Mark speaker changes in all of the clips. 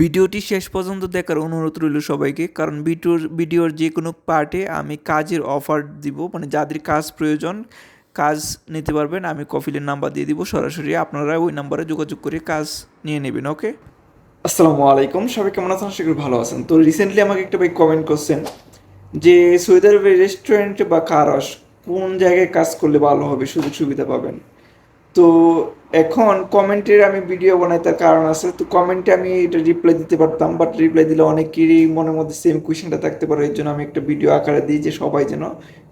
Speaker 1: ভিডিওটি শেষ পর্যন্ত দেখার অনুরোধ রইল সবাইকে, কারণ ভিডিওর ভিডিওর যে কোনো পার্টে আমি কাজের অফার দিব মানে যাদের কাজ প্রয়োজন, কাজ নিতে পারবেন, আমি কফিলের নাম্বার দিয়ে দিব, সরাসরি আপনারা ওই নাম্বারে যোগাযোগ করে কাজ নিয়ে নেবেন, ওকে? আসসালামু আলাইকুম, সবাই কেমন আছেন? আশা করি ভালো আছেন। তো রিসেন্টলি আমাকে একটা ভাই কমেন্ট করছেন যে সৌদি আরবের রেস্টুরেন্ট বা কারস কোন জায়গায় কাজ করলে ভালো হবে সুযোগ সুবিধা পাবেন? তো এখন কমেন্টের আমি ভিডিও বানাই, তার কারণ আছে। তো কমেন্টে আমি এটা রিপ্লাই দিতে পারতাম বাট রিপ্লাই দিলে অনেকেরই মনের মধ্যে সেম কোয়েশ্চেনটা থাকতে পারে। এর জন্য আমি একটা ভিডিও আকারে দিই যে সবাই যেন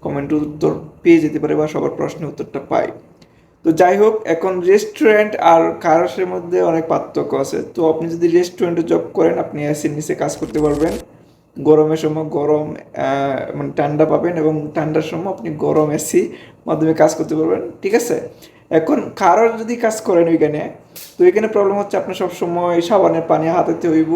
Speaker 1: কমেন্টের উত্তর পেয়ে যেতে পারে বা সবার প্রশ্নের উত্তরটা পায়। তো যাই হোক, এখন রেস্টুরেন্ট আর কারসের মধ্যে অনেক পার্থক্য আছে। তো আপনি যদি রেস্টুরেন্টে জব করেন, আপনি এসির নিচে কাজ করতে পারবেন। গরমের সময় গরম মানে ঠান্ডা পাবেন এবং ঠান্ডার সময় আপনি গরম এসি মাধ্যমে কাজ করতে পারবেন, ঠিক আছে? এখন কারোর যদি কাজ করেন ওইখানে, তো এখানে প্রবলেম হচ্ছে আপনার সবসময় সাবানের পানি হাতাতে হইব।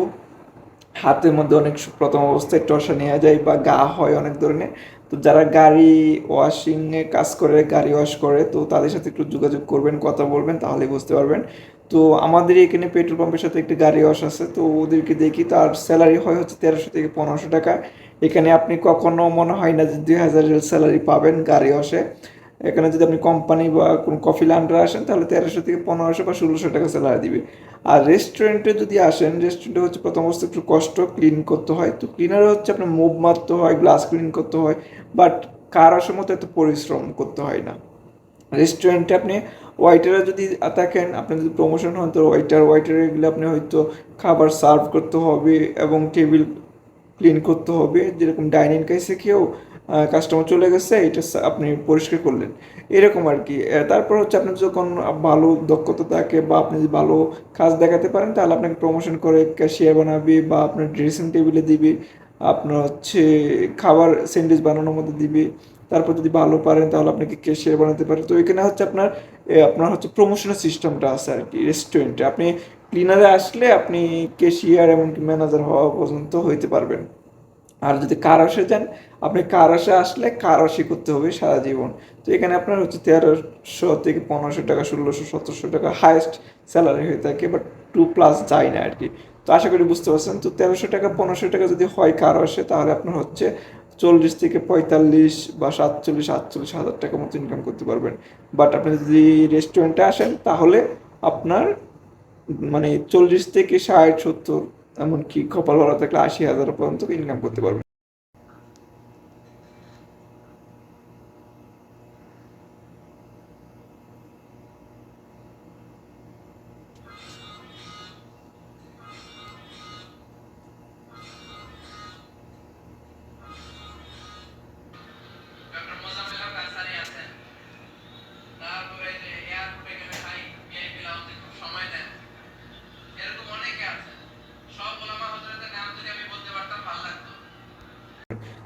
Speaker 1: হাতের মধ্যে অনেক প্রথম অবস্থায় টসা নেওয়া যায় বা গা হয় অনেক ধরনের। তো যারা গাড়ি ওয়াশিংয়ে কাজ করে, গাড়ি ওয়াশ করে, তো তাদের সাথে একটু যোগাযোগ করবেন, কথা বলবেন তাহলে বুঝতে পারবেন। তো আমাদের এখানে পেট্রোল পাম্পের সাথে একটি গাড়ি ওয়াশ আছে, তো ওদেরকে দেখি তার স্যালারি হয় হচ্ছে তেরোশো থেকে পনেরোশো টাকা। এখানে আপনি কখনো মনে হয় না যে দুই হাজারের স্যালারি পাবেন গাড়ি ওয়াশে এখানে যদি আপনি কোম্পানি বা কোনো কফি লান্ডারে আসেন, তাহলে তেরোশো থেকে পনেরোশো বা ষোলোশো টাকা স্যালারি দিবে। আর রেস্টুরেন্টে যদি আসেন রেস্টুরেন্টে হচ্ছে প্রথম অবস্থা একটু কষ্ট ক্লিন করতে হয়। তো ক্লিনারে হচ্ছে আপনার মুভ মারতে হয় গ্লাস ক্লিন করতে হয় বাট কার আসার মতো এত পরিশ্রম করতে হয় না। রেস্টুরেন্টে আপনি ওয়াইটারে যদি থাকেন আপনি যদি প্রমোশন হন তো ওয়াইটার ওয়াইটারে গেলে আপনি হয়তো খাবার সার্ভ করতে হবে এবং টেবিল ক্লিন করতে হবে। যেরকম ডাইনিং কাইসে কেউ কাস্টমার চলে গেছে, এটা আপনি পরিষ্কার করলেন। এরকম আর কি তারপর হচ্ছে আপনার যখন ভালো দক্ষতা থাকে বা আপনি যদি ভালো কাজ দেখাতে পারেন, তাহলে আপনাকে প্রমোশন করে ক্যাশিয়ার বানাবে বা আপনার ড্রেসিং টেবিলে দিবে, আপনার হচ্ছে খাবার স্যান্ডউইচ বানানোর মধ্যে দিবে। তারপর যদি ভালো পারেন, তাহলে আপনাকে ক্যাশিয়ার বানাতে পারে। তো এখানে হচ্ছে আপনার আপনার হচ্ছে প্রমোশনের সিস্টেমটা আছে আর কি রেস্টুরেন্টে আপনি ক্লিনারে আসলে আপনি ক্যাশিয়ার এমনকি ম্যানেজার হওয়া পর্যন্ত হইতে পারবেন। আর যদি কার আসে যান, আপনি কার আসে আসলে কার আসি করতে হবে সারা জীবন। তো এখানে আপনার হচ্ছে তেরোশো থেকে পনেরোশো টাকা, ষোলোশো, সতেরোশো টাকা হায়েস্ট স্যালারি হয়ে থাকে বাট টু প্লাস যায় না আর কি তো আশা করি বুঝতে পারছেন। তো তেরোশো টাকা, পনেরোশো টাকা যদি হয় কার আসে, তাহলে আপনার হচ্ছে চল্লিশ থেকে পঁয়তাল্লিশ বা সাতচল্লিশ, আটচল্লিশ হাজার টাকা মতো ইনকাম করতে পারবেন। বাট আপনি যদি রেস্টুরেন্টে আসেন, তাহলে আপনার মানে চল্লিশ থেকে ষাট, সত্তর, এমনকি কপাল ভালো থাকলে আশি হাজার পর্যন্ত ইনকাম করতে পারবেন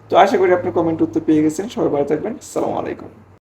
Speaker 1: তো আশা করি আপনি কমেন্ট উত্তর পেয়ে গেছেন। সবাই ভালো থাকবেন। আসসালামু আলাইকুম।